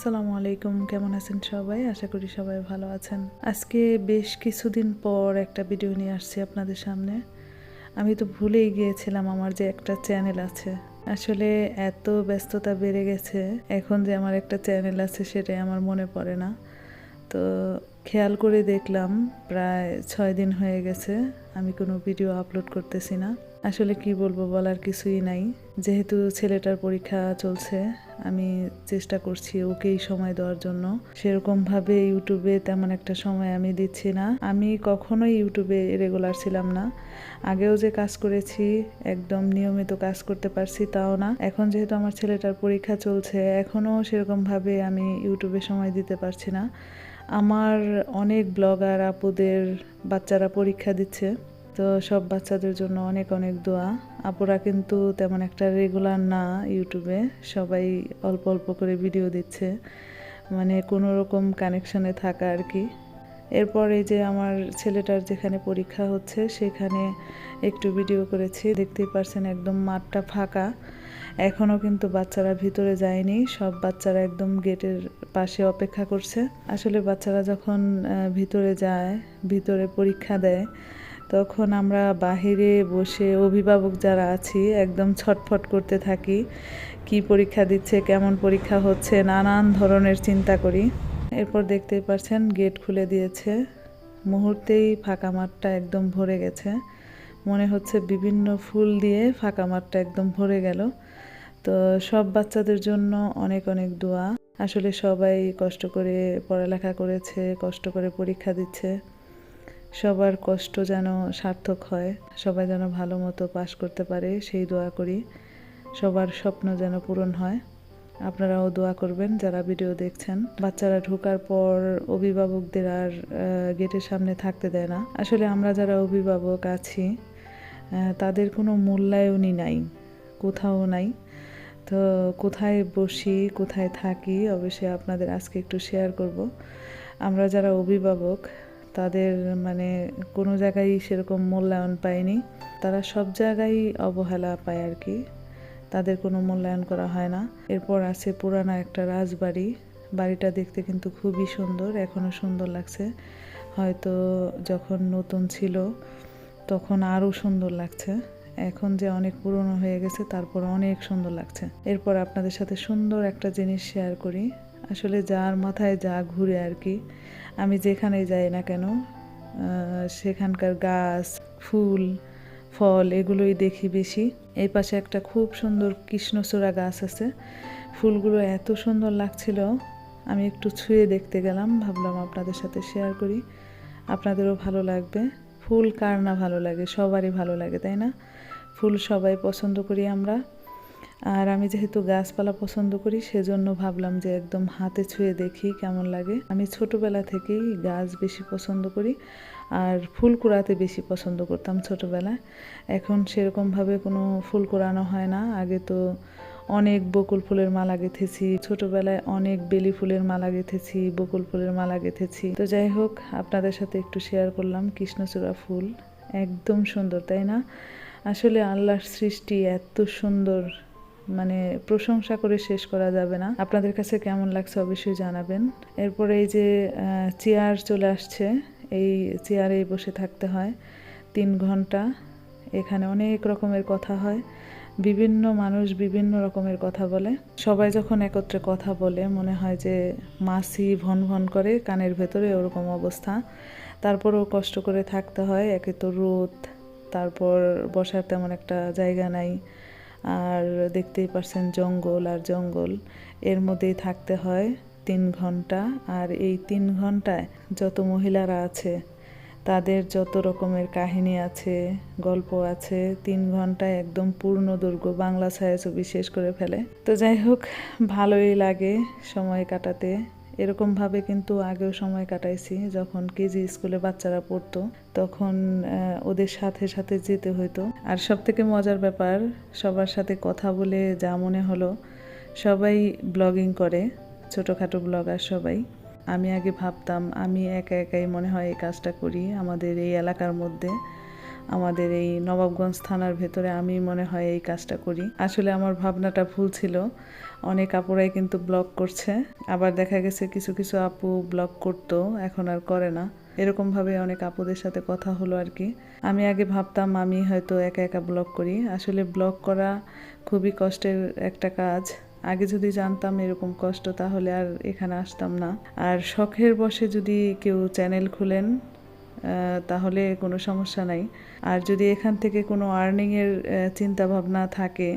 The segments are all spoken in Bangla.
আসসালামু আলাইকুম, কেমন আছেন সবাই? আশা করি সবাই ভালো আছেন। আজকে বেশ কিছুদিন পর একটা ভিডিও নিয়ে আসছি আপনাদের সামনে। আমি তো ভুলেই গিয়েছিলাম আমার যে একটা চ্যানেল আছে। আসলে এত ব্যস্ততা বেড়ে গেছে, এখন যে আমার একটা চ্যানেল আছে সেটাই আমার মনে পড়ে না। তো খেয়াল করে দেখলাম, প্রায় ছয় দিন হয়ে গেছে, আমি কোনো ভিডিও আপলোড করতেছি না। আসলে কি বলব বলার কিছুই নাই। যেহেতু ছেলেটার পরীক্ষা চলছে, আমি চেষ্টা করছি ওকেই সময় দেওয়ার জন্য। সেরকম ভাবে ইউটিউবে তেমন একটা সময় আমি দিচ্ছি না। আমি কখনোই ইউটিউবে রেগুলার ছিলাম না। আগেও যে কাজ করেছি, একদম নিয়মিত কাজ করতে পারছি তাও না। এখন যেহেতু আমার ছেলেটার পরীক্ষা চলছে, এখনও সেরকম ভাবে আমি ইউটিউবে সময় দিতে পারছি না। আমার অনেক ব্লগার, আপুদের বাচ্চারা পরীক্ষা দিচ্ছে। তো সব বাচ্চাদের জন্য অনেক অনেক দোয়া। আপুরা কিন্তু তেমন একটা রেগুলার না ইউটিউবে, সবাই অল্প অল্প করে ভিডিও দিচ্ছে। মানে কোনো রকম কানেকশনে থাকা আর কি। এরপর এই যে আমার ছেলেটার যেখানে পরীক্ষা হচ্ছে, সেখানে একটু ভিডিও করেছি। দেখতেই পারছেন একদম মাঠটা ফাঁকা। এখনও কিন্তু বাচ্চারা ভিতরে যায়নি, সব বাচ্চারা একদম গেটের পাশে অপেক্ষা করছে। আসলে বাচ্চারা যখন ভিতরে যায়, ভিতরে পরীক্ষা দেয় তখন আমরা বাহিরে বসে অভিভাবক যারা আছি, একদম ছটফট করতে থাকি, কি পরীক্ষা দিচ্ছে, কেমন পরীক্ষা হচ্ছে, নানান ধরনের চিন্তা করি। এরপর দেখতেই পাচ্ছেন গেট খুলে দিয়েছে। মুহূর্তেই ফাঁকা মাঠটা একদম ভরে গেছে। মনে হচ্ছে বিভিন্ন ফুল দিয়ে ফাঁকা মাঠটা একদম ভরে গেল। তো সব বাচ্চাদের জন্য অনেক অনেক দোয়া। আসলে সবাই কষ্ট করে পড়ালেখা করেছে, কষ্ট করে পরীক্ষা দিচ্ছে। সবার কষ্ট যেন সার্থক হয়, সবাই যেন ভালো মতো পাশ করতে পারে, সেই দোয়া করি। সবার স্বপ্ন যেন পূরণ হয়। আপনারাও দোয়া করবেন যারা ভিডিও দেখছেন। বাচ্চারা ঢোকার পর অভিভাবকদের আর গেটের সামনে থাকতে দেয় না। আসলে আমরা যারা অভিভাবক আছি তাদের কোনো মূল্যায়নই নাই, কোথাও নাই। তো কোথায় বসি, কোথায় থাকি, অবশ্যই আপনাদের আজকে একটু শেয়ার করব। আমরা যারা অভিভাবক তাদের মানে কোনো জায়গায় সেরকম মূল্যায়ন পায়নি। তারা সব জায়গায় অবহেলা পায় আর কি। তাদের কোনো মূল্যায়ন করা হয় না। এরপর আছে পুরানা একটা রাজবাড়ি। বাড়িটা দেখতে কিন্তু খুবই সুন্দর এখনও সুন্দর লাগছে। হয়তো যখন নতুন ছিল, তখন আরও সুন্দর লাগছে। এখন যে অনেক পুরনো হয়ে গেছে, তারপর অনেক সুন্দর লাগছে। এরপর আপনাদের সাথে সুন্দর একটা জিনিস শেয়ার করি। আসলে যার মাথায় যা ঘুরে আর কি, আমি যেখানেই যাই না কেন সেখানকার গাছ, ফুল, ফল এগুলোই দেখি বেশি। এই পাশে একটা খুব সুন্দর কৃষ্ণচূড়া গাছ আছে। ফুলগুলো এত সুন্দর লাগছিল, আমি একটু ছুঁয়ে দেখতে গেলাম, ভাবলাম আপনাদের সাথে শেয়ার করি। আপনাদেরও ভালো লাগবে। ফুল কার না ভালো লাগে? সবারই ভালো লাগে, তাই না? ফুল সবাই পছন্দ করি আমরা। আর আমি যেহেতু গাছপালা পছন্দ করি, সেজন্য ভাবলাম যে একদম হাতে ছুঁয়ে দেখি কেমন লাগে। আমি ছোটোবেলা থেকেই গাছ বেশি পছন্দ করি আর ফুল কুড়াতে বেশি পছন্দ করতাম ছোটবেলায়। এখন সেরকমভাবে কোনো ফুল কুড়ানো হয় না। আগে তো অনেক বকুল ফুলের মালা গেঁথেছি, ছোটবেলায় অনেক বেলি ফুলের মালা গেঁথেছি, বকুল ফুলের মালা গেঁথেছি। তো যাই হোক, আপনাদের সাথে একটু শেয়ার করলাম কৃষ্ণচূড়া ফুল। একদম সুন্দর, তাই না? আসলে আল্লাহর সৃষ্টি এত সুন্দর। মানে প্রশংসা করে শেষ করা যাবে না। আপনাদের কাছে কেমন লাগছে অবশ্যই জানাবেন। এরপরে এই যে চেয়ার চলে আসছে, এই চেয়ারেই বসে থাকতে হয় তিন ঘণ্টা। এখানে অনেক রকমের কথা হয়, বিভিন্ন মানুষ বিভিন্ন রকমের কথা বলে। সবাই যখন একত্রে কথা বলে, মনে হয় যে মাছি ভন ভন করে, কানের ভেতরে ওরকম অবস্থা। তারপরেও কষ্ট করে থাকতে হয়, একে তো রোদ, তারপর বসার তেমন একটা জায়গা নাই। আর দেখতেই পারছেন জঙ্গল আর জঙ্গল। এর মধ্যেই থাকতে হয় তিন ঘণ্টা। আর এই তিন ঘন্টায় যত মহিলারা আছে, তাদের যত রকমের কাহিনী আছে, গল্প আছে, তিন ঘন্টায় একদম পূর্ণ দুর্গ বাংলা ছায়াছবি শেষ করে ফেলে। তো যাই হোক, ভালোই লাগে সময় কাটাতে। এরকমভাবে কিন্তু আগেও সময় কাটাইছি, যখন কেজি স্কুলে বাচ্চারা পড়তো, তখন ওদের সাথে সাথে যেতে হতো আর সব থেকে মজার ব্যাপার, সবার সাথে কথা বলে যা মনে হলো, সবাই ব্লগিং করে, ছোটোখাটো ব্লগার সবাই। আমি আগে ভাবতাম, আমি একা একাই মনে হয় এই কাজটা করি, আমাদের এই এলাকার মধ্যে, আমাদের এই নবাবগঞ্জ থানার ভেতরে আমি মনে হয় এই কাজটা করি। আসলে আমার ভাবনাটা ভুল ছিল অনেক আপুরাই কিন্তু ব্লগ করছে। আবার দেখা গেছে কিছু কিছু আপু ব্লগ করতো, এখন আর করে না। এরকম ভাবে অনেক আপুদের সাথে কথা হলো আর কি। আমি আগে ভাবতাম আমি হয়তো একা একা ব্লগ করি। আসলে ব্লগ করা খুবই কষ্টের একটা কাজ। আগে যদি জানতাম এরকম কষ্ট, তাহলে আর এখানে আসতাম না। আর শখের বসে যদি কেউ চ্যানেল খুলেন তাহলে কোনো সমস্যা নাই। আর যদি এখান থেকে কোনো আর্নিংয়ের চিন্তাভাবনা থাকে,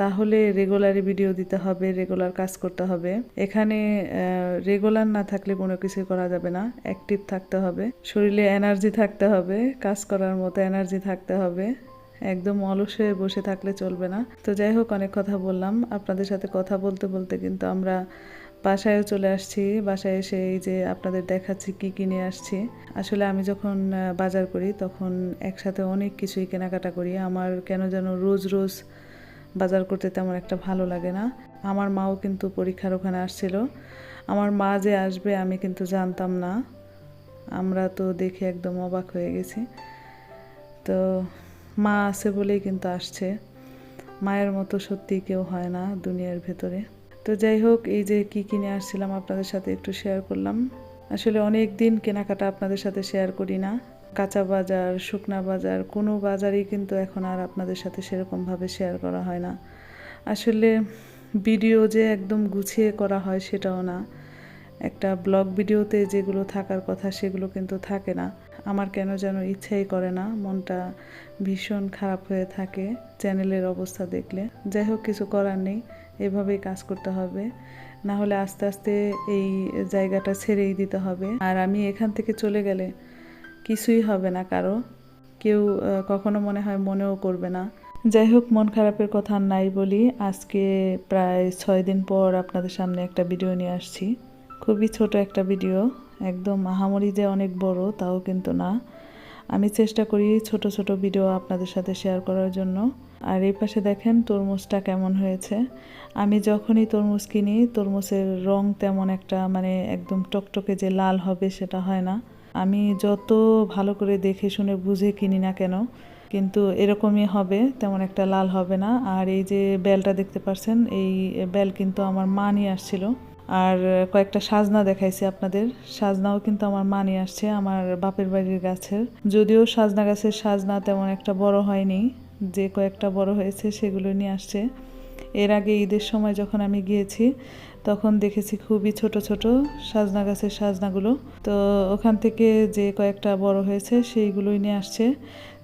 তাহলে রেগুলারই ভিডিও দিতে হবে রেগুলার কাজ করতে হবে। এখানে রেগুলার না থাকলে কোনো কিছু করা যাবে না। অ্যাক্টিভ থাকতে হবে। শরীরে এনার্জি থাকতে হবে, কাজ করার মতো এনার্জি থাকতে হবে। একদম অলস হয়ে বসে থাকলে চলবে না। তো যাই হোক, অনেক কথা বললাম। আপনাদের সাথে কথা বলতে বলতে কিন্তু আমরা বাসায়ও চলে আসছি, বাসায় এসে এই যে আপনাদের দেখাচ্ছি কি কিনে আসছি। আসলে আমি যখন বাজার করি তখন একসাথে অনেক কিছুই কেনাকাটা করি। আমার কেন যেন রোজ রোজ বাজার করতে তেমন একটা ভালো লাগে না। আমার মাও কিন্তু পরীক্ষার ওখানে আসছিল। আমার মা যে আসবে আমি কিন্তু জানতাম না। আমরা তো দেখে একদম অবাক হয়ে গেছি। তো মা আছে বলেই কিন্তু আসছে। মায়ের মতো সত্যি কেউ হয় না দুনিয়ার ভেতরে। তো যাই হোক, এই যে কি কিনে আসছিলাম আপনাদের সাথে একটু শেয়ার করলাম। আসলে অনেক দিন কেনাকাটা আপনাদের সাথে শেয়ার করি না। কাঁচা বাজার, শুকনা বাজার, কোনো বাজারই কিন্তু এখন আর আপনাদের সাথে সেরকমভাবে শেয়ার করা হয় না। আসলে ভিডিও যে একদম গুছিয়ে করা হয় সেটাও না। একটা ব্লগ ভিডিওতে যেগুলো থাকার কথা সেগুলো কিন্তু থাকে না। আমার কেন যেন ইচ্ছাই করে না, মনটা ভীষণ খারাপ হয়ে থাকে চ্যানেলের অবস্থা দেখলে। যাই হোক, কিছু করার নেই। এভাবেই কাজ করতে হবে। না হলে আস্তে আস্তে এই জায়গাটা ছেড়েই দিতে হবে। আর আমি এখান থেকে চলে গেলে কিছুই হবে না কারও। কেউ কখনো মনে হয় মনেও করবে না। যাই হোক, মন খারাপের কথা নাই বলি। আজকে প্রায় ছয় দিন পর আপনাদের সামনে একটা ভিডিও নিয়ে আসছি। খুবই ছোট একটা ভিডিও। একদম মাহামরি যে অনেক বড়, তাও কিন্তু না। আমি চেষ্টা করি ছোট ছোট ভিডিও আপনাদের সাথে শেয়ার করার জন্য। আর এই পাশে দেখেন তরমুজটা কেমন হয়েছে। আমি যখনই তরমুজ কিনি, তরমুজের রং তেমন একটা মানে একদম টকটকে যে লাল হবে সেটা হয় না। আমি যত ভালো করে দেখে শুনে বুঝে কিনি না কেন, কিন্তু এরকমই হবে, তেমন একটা লাল হবে না। আর এই যে বেলটা দেখতে পাচ্ছেন এই বেল কিন্তু আমার মা নিয়ে আসছিল। আর কয়েকটা সাজনা দেখাইছি আপনাদের। সাজনাও কিন্তু আমার মা নিয়ে আসছে, আমার বাপের বাড়ির গাছের। যদিও সাজনা গাছের সাজনা তেমন একটা বড় হয়নি যে কয়েকটা বড় হয়েছে সেগুলো নিয়ে আসছে। এর আগে ঈদের সময় যখন আমি গিয়েছি, তখন দেখেছি খুবই ছোট ছোট সাজনা গাছের সাজনাগুলো। তো ওখান থেকে যে কয়েকটা বড় হয়েছে, সেইগুলোই নিয়ে আসছে।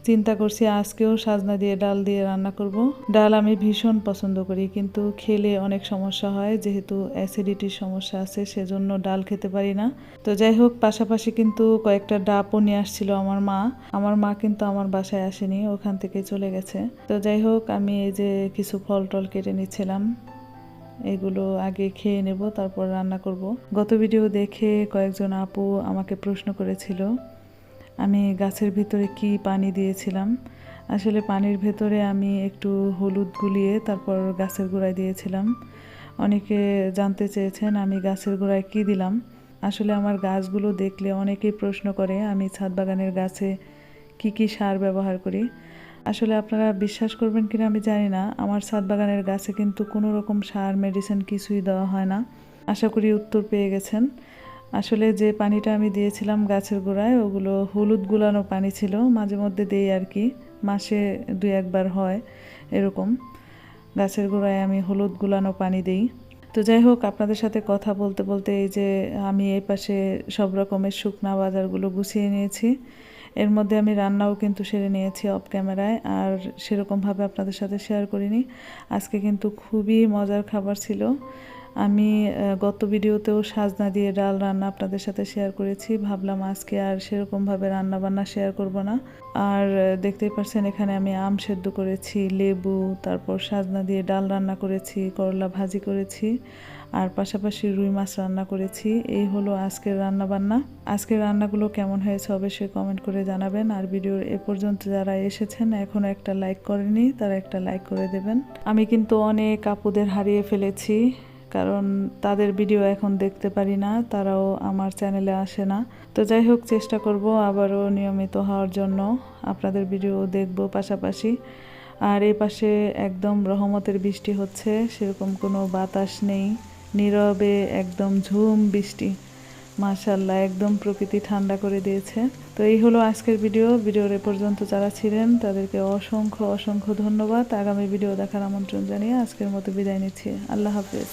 চিন্তা করছি, আজকেও সাজনা দিয়ে ডাল দিয়ে রান্না করব। ডাল আমি ভীষণ পছন্দ করি, কিন্তু খেলে অনেক সমস্যা হয়, যেহেতু অ্যাসিডিটির সমস্যা আছে, সেজন্য ডাল খেতে পারি না। তো যাই হোক, পাশাপাশি কিন্তু কয়েকটা ডাবও নিয়ে আসছিল আমার মা। আমার মা কিন্তু আমার বাসায় আসেনি, ওখান থেকে চলে গেছে। তো যাই হোক, আমি এই যে কিছু ফল টল কেটে নিচ্ছিলাম, এগুলো আগে খেয়ে নেব, তারপর রান্না করব। গত ভিডিও দেখে কয়েকজন আপু আমাকে প্রশ্ন করেছিল আমি গাছের ভিতরে কি পানি দিয়েছিলাম? আসলে পানির ভেতরে আমি একটু হলুদ গুলিয়ে তারপর গাছের গোড়ায় দিয়েছিলাম। অনেকে জানতে চেয়েছেন আমি গাছের গোড়ায় কি দিলাম। আসলে আমার গাছগুলো দেখলে অনেকেই প্রশ্ন করে, আমি ছাদ বাগানের গাছে কি কি সার ব্যবহার করি? আসলে আপনারা বিশ্বাস করবেন কিনা আমি জানি না। আমার ছাদ বাগানের গাছে কিন্তু কোনো রকম সার মেডিসিন কিছুই দেওয়া হয় না। আশা করি উত্তর পেয়ে গেছেন। আসলে যে পানিটা আমি দিয়েছিলাম গাছের গোড়ায়, ওগুলো হলুদ গুলানো পানি ছিল, মাঝে মধ্যে দেই আর কি, মাসে দুই একবার হয় এরকম। গাছের গোড়ায় আমি হলুদ গুলানো পানি দেই। তো যাই হোক, আপনাদের সাথে কথা বলতে বলতে এই যে আমি এই পাশে সব রকমের শুকনা বাজারগুলো গুছিয়ে নিয়েছি। এর মধ্যে আমি রান্নাও কিন্তু সেরে নিয়েছি অফ ক্যামেরায়, আর সেরকমভাবে আপনাদের সাথে শেয়ার করিনি। আজকে কিন্তু খুবই মজার খাবার ছিল। আমি গত ভিডিওতেও সাজনা দিয়ে ডাল রান্না আপনাদের সাথে শেয়ার করেছি। ভাবলাম আজকে আর সেরকমভাবে রান্না বান্না শেয়ার করব না। আর দেখতেই পাচ্ছেন এখানে আমি আম সেদ্ধ করেছি, লেবু, তারপর সাজনা দিয়ে ডাল রান্না করেছি, করলা ভাজি করেছি, আর পাশাপাশি রুই মাছ রান্না করেছি। এই হলো আজকের রান্না বান্না আজকের রান্নাগুলো কেমন হয়েছে অবশ্যই কমেন্ট করে জানাবেন। আর ভিডিওর এ পর্যন্ত যারা এসেছেন এখনও একটা লাইক করেনি তারা একটা লাইক করে দেবেন। আমি কিন্তু অনেক আপুদের হারিয়ে ফেলেছি। কারণ তাদের ভিডিও এখন দেখতে পারি না, তারাও আমার চ্যানেলে আসে না। তো যাই হোক, চেষ্টা করব আবারও নিয়মিত হওয়ার জন্য। আপনাদের ভিডিও দেখব পাশাপাশি। আর এই পাশে একদম রহমতের বৃষ্টি হচ্ছে, সেরকম কোনো বাতাস নেই। নীরবে একদম ঝুম বৃষ্টি। মাশাল্লাহ একদম প্রকৃতি ঠান্ডা করে দিয়েছে। তো এই হলো আজকের ভিডিও ভিডিওর এ পর্যন্ত যারা ছিলেন, তাদেরকে অসংখ্য অসংখ্য ধন্যবাদ। আগামী ভিডিও দেখার আমন্ত্রণ জানিয়ে আজকের মতো বিদায় নিচ্ছি। আল্লাহ হাফেজ।